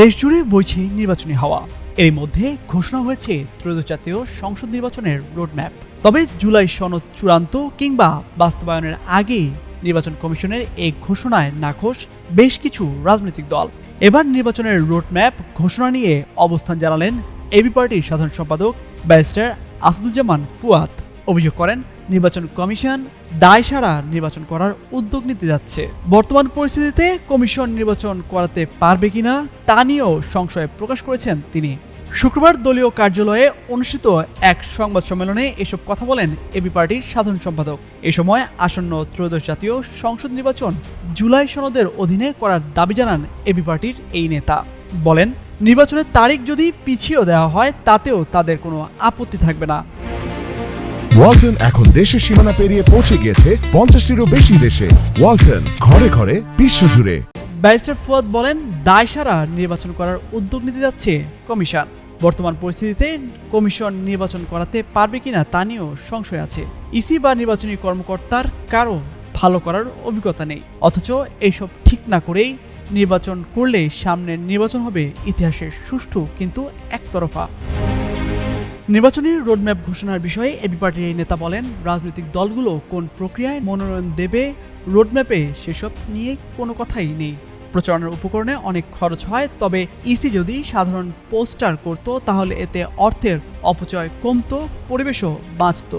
দেশজুড়ে বইছে নির্বাচনী হাওয়া। এর মধ্যে ঘোষণা হয়েছে ত্রয়োদশ জাতীয় সংসদ নির্বাচনের রোডম্যাপ। তবে জুলাই সনদ চূড়ান্ত কিংবা বাস্তবায়নের আগে নির্বাচন কমিশনের এই ঘোষণায় নাখোশ বেশ কিছু রাজনৈতিক দল। এবার নির্বাচনের রোডম্যাপ ঘোষণা নিয়ে অবস্থান জানালেন এবি পার্টির সাধারণ সম্পাদক ব্যারিস্টার আসাদুজ্জামান ফুয়াদ। অভিযোগ করেন নির্বাচন কমিশন দায় সারা নির্বাচন করার উদ্যোগ নিতে যাচ্ছে। বর্তমান পরিস্থিতিতে কমিশন নির্বাচন করাতে পারবে কিনা তা নিয়েও সংশয় প্রকাশ করেছেন তিনি। শুক্রবার দলীয় কার্যালয়ে অনুষ্ঠিত এক সংবাদ সম্মেলনে এসব কথা বলেন এবি পার্টির সাধারণ সম্পাদক। এ সময় আসন্ন ত্রয়োদশ জাতীয় সংসদ নির্বাচন জুলাই সনদের অধীনে করার দাবি জানান এবি পার্টির এই নেতা। বলেন, নির্বাচনের তারিখ যদি পিছিয়েও দেওয়া হয় তাতেও তাদের কোনো আপত্তি থাকবে না। ওয়ালটন এখন দেশের সীমানা পেরিয়ে পৌঁছে গিয়েছে পঞ্চাশটিরও বেশি দেশে। ওয়ালটন, ঘরে ঘরে বিশ্বজুড়ে ব্যারিস্টার ফুয়াদ বলেন, দায় সারা নির্বাচন করার উদ্যোগ নিতে যাচ্ছে কমিশন। বর্তমান পরিস্থিতিতে কমিশন নির্বাচন করাতে পারবে কিনা তা নিয়েও সংশয় আছে। ইসি বা নির্বাচনী কর্মকর্তার কারও ভালো করার অভিজ্ঞতা নেই। অথচ এইসব ঠিক না করেই নির্বাচন করলে সামনের নির্বাচন হবে ইতিহাসের সুষ্ঠু কিন্তু একতরফা। নির্বাচনী রোডম্যাপ ঘোষণার বিষয়ে এবি পার্টির এই নেতা বলেন, রাজনৈতিক দলগুলো কোন প্রক্রিয়ায় মনোনয়ন দেবে, রোডম্যাপে সেসব নিয়ে কোনো কথাই নেই। প্রচারণার উপকরণে অনেক খরচ হয়, তবে ইসি যদি সাধারণ পোস্টার করত, তাহলে এতে অর্থের অপচয় কমতো, পরিবেশও বাঁচত।